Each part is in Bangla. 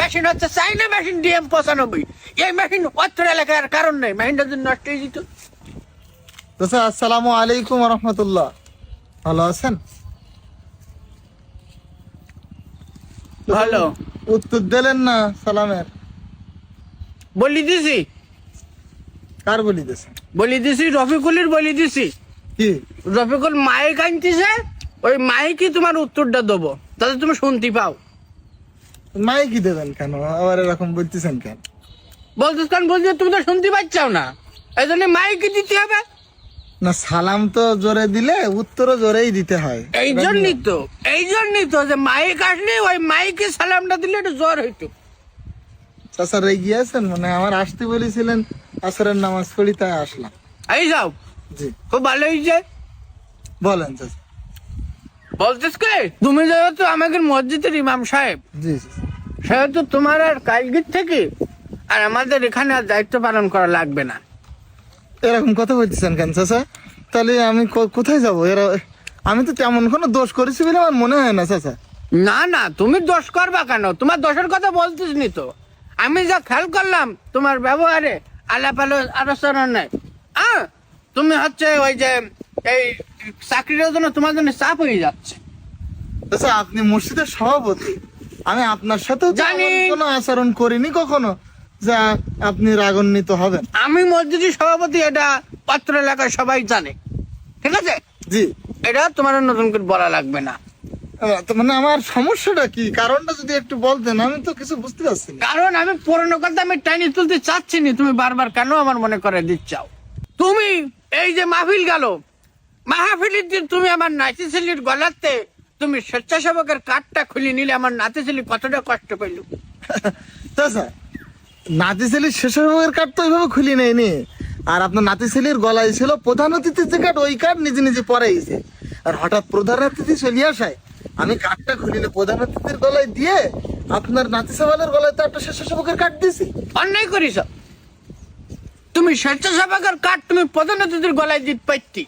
মেশিন হচ্ছে চাইনা মেশিন ডিএম পঁচানব্বই। এই মেশিন অত্র এলাকার কারণ নেই মেশিনটা যদি নষ্ট হয়ে যেত। চাচা আসসালামু আলাইকুম রহমতুল্লাহ ভালো আছেন? ভালো উত্তর দিলেন না সালামের? বলি দিছি। কার বলি দিয়েছেন? বলি দিছি রফিকুলের বলি দিছি। কি? রফিকুল মাইক আনতেছে ওই মাইকই তোমার উত্তরটা দেবো। তাতে তুমি শুনতে পাও। মাই কি দেবেন কেন? আবার এরকম বলতেছেন কেন? বলছিস কারণ বলছি তুমি তো শুনতে পাচ্ছাও না। এই জন্য মাইকই দিতে হবে। না সালাম তো জোরে দিলে উত্তরও জোরেই দিতে হয়। এই জন্যই তো এই জন্যই তো যে মাইক আসলে ওই মাইকে সালামটা দিলে একটু জ্বর হইতো। চাচা রেগে আছেন? মানে আমার আসতে বলেছিলেন আসরের নামাজ পড়ি তাই আসলাম। এই যাও। জি। খুব ভালো হয়েছে। বলেন চাচা বলছিস কে? তুমি যেহেতু আমাকে মসজিদের ইমাম সাহেব। জি চাচা। সেহেতু তোমার আর কালগির থেকে আর আমাদের এখানে আর দায়িত্ব পালন করা লাগবে না। এরকম কথা বলতেছেন কেন চাচা? তাহলে আমি কোথায় যাব? এরা আমি তো তেমন কোনো দোষ করেছি বলে আমার মনে হয় না চাচা। না না তুমি দোষ করবা কেন? তোমার দোষের কথা বলতিস নি তো। আমি যা খেয়াল করলাম তোমার ব্যবহারে আলাপ আলো আলোচনা নেই। হ্যাঁ তুমি হচ্ছে ওই যে এই চাকরিটার জন্য তোমার জন্য চাপ হয়ে যাচ্ছে। আচ্ছা আপনি মসজিদের সভাপতি। আমি আপনার সাথেও তো জানি। কোনো আচরণ করিনি কখনো। যা আপনি রাগান্বিত হবেন। আমি মসজিদের সভাপতি এটা পাত্র এলাকায় সবাই জানে। ঠিক আছে? জি। এটা তোমার নতুন করে বলা লাগবে না। মানে আমার সমস্যাটা কি? কারণটা যদি একটু বলতেন আমি তো কিছু বুঝতে পারছি কারণ আমি পুরনো কথা আমি টাইনি তুলতে চাচ্ছি না তুমি বারবার কেন আমার মনে করে দিচ্ছাও তুমি এই যে মাহফিল গেল মাহফিলের দিন তুমি আমার নাতি ছেলির গলাতে তুমি স্বেচ্ছাসেবকের কার্ডটা খুলে নিলে আমার নাতি ছেলে কতটা কষ্ট পেল চাচা নাতি ছেলের ভাগের কার্ড তো ওইভাবে খুলি নেয়নি। আর আপনার নাতি ছেলের গলায় ছিল প্রধান অতিথির যে কার্ড ওই কার্ড নিজে নিজে পরাইছে আর হঠাৎ প্রধান অতিথি চলে আসায় আমি কার্ডটা খুলিলে প্রধান অতিথির গলায় দিয়ে আপনার নাতি সাবালের গলায় তো একটা স্বেচ্ছাসেবকের কার্ড দিয়েছি। অন্যায় করিস। তুমি স্বেচ্ছাসেবকের কার্ড তুমি প্রধান অতিথির গলায় দিতে পারতি।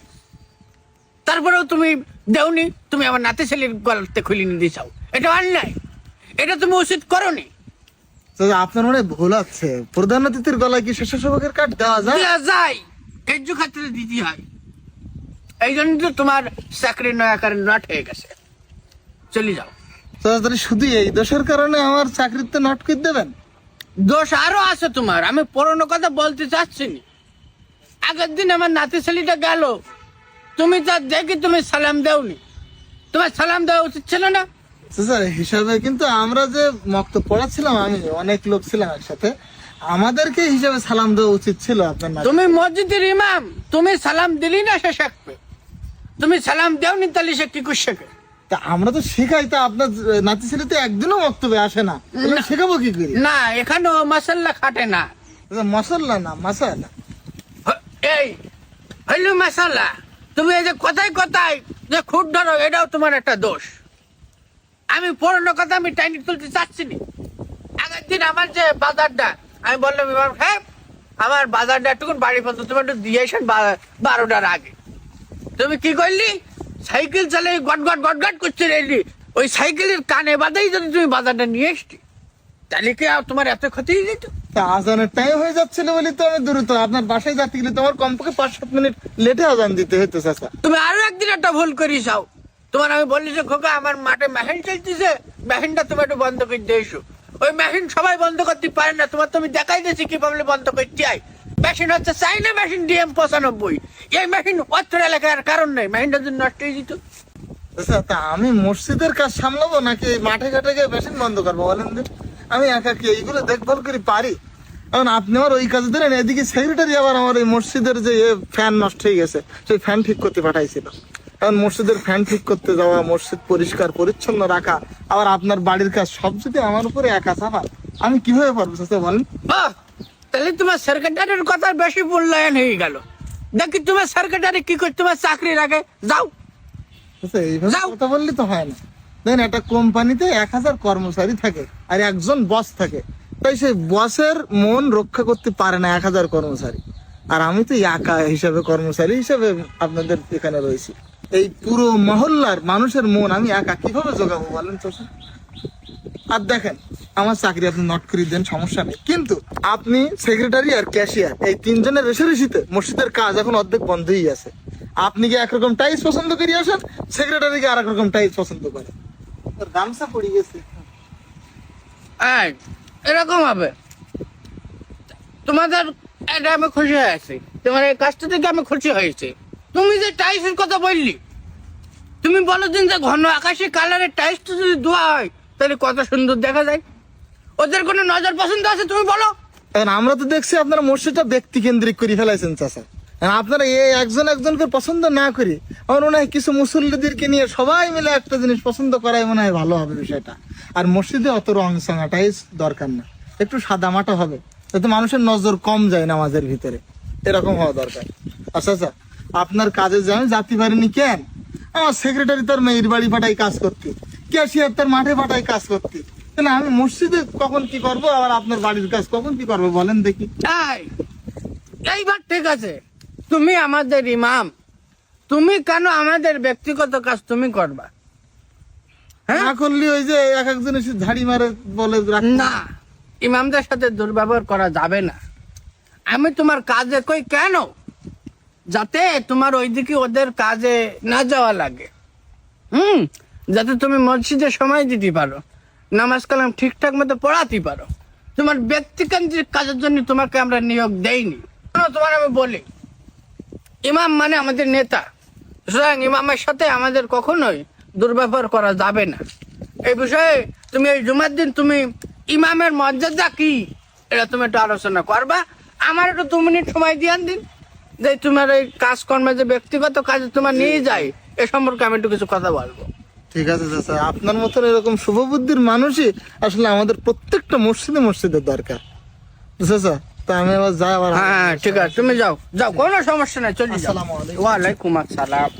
তারপরেও তুমি দেওনি তুমি আমার নাতি ছেলের গলাতে খুলে নিতে চাও। এটা অন্যায়। এটা তুমি উচিত করনি। আপনার মনে ভুল আছে। প্রধান অতিথির গলায় কি স্বেচ্ছাসেবকের কার্ড দেওয়া যায়? দেওয়া যায়। কার্য খাতিরে দিতে হয়। এই জন্য তো তোমার চাকরি নয়াকার নট হয়ে গেছে। চলে যাও। তাহলে শুধু এই দোষের কারণে আমার চাকরিতে নট করে দেবেন? দোষ আরও আছে তোমার। আমি পুরনো কথা বলতে চাচ্ছি না। আগের দিন আমার নাতি ছেলেটা গেল। তুমি তা দেখি তুমি সালাম দেওনি। তোমার সালাম দেওয়া উচিত ছিল না? স্যার হিসাবে কিন্তু আমরা যে মক্ত পড়াচ্ছিলাম আমি অনেক লোক ছিলাম একসাথে আমাদেরকে হিসাবে সালাম দেওয়া উচিত ছিল আপনার। তুমি মসজিদের ইমাম তুমি সালাম দিলি না সে শিখবে। তুমি সালাম দেওনি তাহলে সে কি শেখে তা আমরা তো শেখাই তা আপনার নাতি ছেলে তো একদিনও বক্তব্যে আসে না। শেখাবো কি করি? না এখানেও মাসাল্লা খাটে না। আচ্ছা, মশলা না মাসালা হ- এই হইল মাসাল্লা। তুমি এই যে কথায় কথায় যে খুঁট ধরো, এটাও তোমার একটা দোষ। আমি পুরনো কথা আমি টাইনি তুলতে চাচ্ছি না আগের দিন আমার যে বাজারটা, আমি বললাম ইমাম সাহেব আমার বাজারটা একটু বাড়ি পর্যন্ত তুমি একটু দিয়ে আসেন বারোটার আগে। তুমি কি করলি? সাইকেল চালিয়ে গট গট গট গট করছে রেলি ওই সাইকেলের কানে বাদাই যদি তুমি বাজারটা নিয়ে এসছি তাহলে কি তোমার এত ক্ষতি হয়ে যেত? তা আজানের টাইম হয়ে যাচ্ছিল বলে তো আমি দ্রুত আপনার বাসায় যাতে গেলে তোমার কমপক্ষে পাঁচ সাত মিনিট লেটে আজান দিতে হতো চাচা। তুমি আরও একদিন একটা ভুল করিস যাও। তোমার আমি বললি যে খোকা আমার মাঠে মেশিন চলতেছে মেশিনটা তুমি একটু বন্ধ করে দিয়েছ ওই মেশিন সবাই বন্ধ করতে পারে না তোমার তুমি দেখাই দিয়েছি কীভাবে বন্ধ করতে হয়। মেশিন হচ্ছে চাইনা মেশিন ডিএম পঁচানব্বই। এই মেশিন অত্র এলাকার কারণ নেই মেশিনটা যদি নষ্ট হয়ে যেত। তা আমি মসজিদের কাজ সামলাবো নাকি মাঠে ঘাটে গিয়ে মেশিন বন্ধ করব বলেন তো? আমি একা কি এইগুলো দেখভাল করে? পারি। কারণ আপনি আমার ওই কাজ দিলেন এদিকে সেক্রেটারি আবার আমার এই মসজিদের যে ফ্যান নষ্ট হয়ে গেছে সেই ফ্যান ঠিক করতে পাঠাইছিল। কারণ মসজিদের ফ্যান ঠিক করতে যাওয়া মসজিদ পরিষ্কার পরিচ্ছন্ন রাখা আবার আপনার বাড়ির কাজ সব যদি আমার উপরে একা চাপা আমি কীভাবে পারব চাচা বলেন? তাহলে তোমার সেক্রেটারির কথা বেশি মূল্যায়ন হয়ে গেল। দেখি তোমার সেক্রেটারি কি করে তোমার চাকরি রাখে যাও। আচ্ছা যাও। কথা বললে তো হয় না। দেখেন একটা কোম্পানিতে এক হাজার কর্মচারী থাকে আর একজন বস থাকে। তাই সেই বসের মন রক্ষা করতে পারে না এক হাজার কর্মচারী। আর আমি তো একা হিসাবে কর্মচারী হিসাবে আপনাদের এখানে রয়েছি। এই পুরো মহল্লার মানুষের মন আমি একা কীভাবে জোগাবো বলেন তো আর দেখেন, আমার চাকরি আপনি নট করে দেন, সমস্যা নেই। কিন্তু আপনি সেক্রেটারি আর ক্যাশিয়ার এই তিনজনের রেশারেশিতে মসজিদের কাজ এখন অর্ধেক বন্ধই আছে। আপনি কি একরকম টাইস পছন্দ করি আসেন? সেক্রেটারিকে আর একরকম টাইস পছন্দ করে। তোর গামছা পড়ে গেছে। এই, এরকম হবে। তোমাদের এটা আমি খুশি হয়েছি তোমার এই কাজটা থেকে আমি খুশি হয়েছি তুমি যে টাইসের কথা বললি তুমি বলো দিন যে ঘন আকাশি কালারের টাইসটা যদি ধোয়া হয় তাহলে কত সুন্দর দেখা যায়। ওদের কোনো নজর পছন্দ আছে তুমি বলো। এখন আমরা তো দেখছি আপনারা মসজিদটা ব্যক্তি কেন্দ্রিক করে ফেলাইছেন চাচা। এখন আপনারা এই একজন একজনকে পছন্দ না করি, আমার মনে হয় কিছু মুসল্লিদেরকে নিয়ে সবাই মিলে একটা জিনিস পছন্দ করাই মনে হয় ভালো হবে বিষয়টা। আর মসজিদে অত রং সাঙাটাই দরকার না। একটু সাদা মাটা হবে, যাতে মানুষের নজর কম যায় নামাজের ভিতরে। এরকম হওয়া দরকার। আচ্ছা আচ্ছা আপনার কাজে যে আমি যাতে পারিনি কেন? আমার সেক্রেটারি তার মেয়ের বাড়ি পাঠাই কাজ করতে ক্যাশিয়ার তার মাঠে পাঠাই কাজ করতে। তাহলে আমি মসজিদে কখন কি করব? আবার আপনার বাড়ির কাজ কখন কি করব? বলেন দেখি। এই, এইবার ঠিক আছে। তুমি আমাদের ইমাম। তুমি কেন আমাদের ব্যক্তিগত কাজ তুমি করবা? হ্যাঁ? করলে ওই যে এক একজন এসে ঝাড়ি মারে বলে না ইমামদের সাথে দুর্ব্যবহার করা যাবে না। আমি তোমার কাজে কই কেন? যাতে তোমার ওইদিকে ওদের কাজে না যাওয়া লাগে। হুম? যাতে তুমি মসজিদে সময় দিতে পারো নামাজ কালাম ঠিকঠাক মতো পড়াতে পারো। তোমার ব্যক্তিকেন্দ্রিক কাজের জন্য তোমাকে আমরা নিয়োগ দেইনি। তোমার আমি বলি? ইমাম মানে আমাদের নেতা। সুতরাং ইমামের সাথে আমাদের কখনোই দুর্ব্যবহার করা যাবে না। এই বিষয়ে তুমি এই জুমার দিন তুমি ইমামের মর্যাদা কি, এটা তুমি একটু আলোচনা করবা। আমার একটু দু মিনিট সময় দিয়ে দিন। যে তোমার এই কাজকর্মে যে ব্যক্তিগত কাজে তোমার নিয়ে যায় এ সম্পর্কে আমি একটু কিছু কথা বলব। ঠিক আছে চাচা আপনার মতন এরকম শুভবুদ্ধির মানুষই আসলে আমাদের প্রত্যেকটা মসজিদে মসজিদের দরকার। চাচা তা আমি আবার যাই আবার হ্যাঁ ঠিক আছে তুমি যাও। যাও কোনো সমস্যা নাই চলে যাও। ওয়ালাইকুম আসসালাম।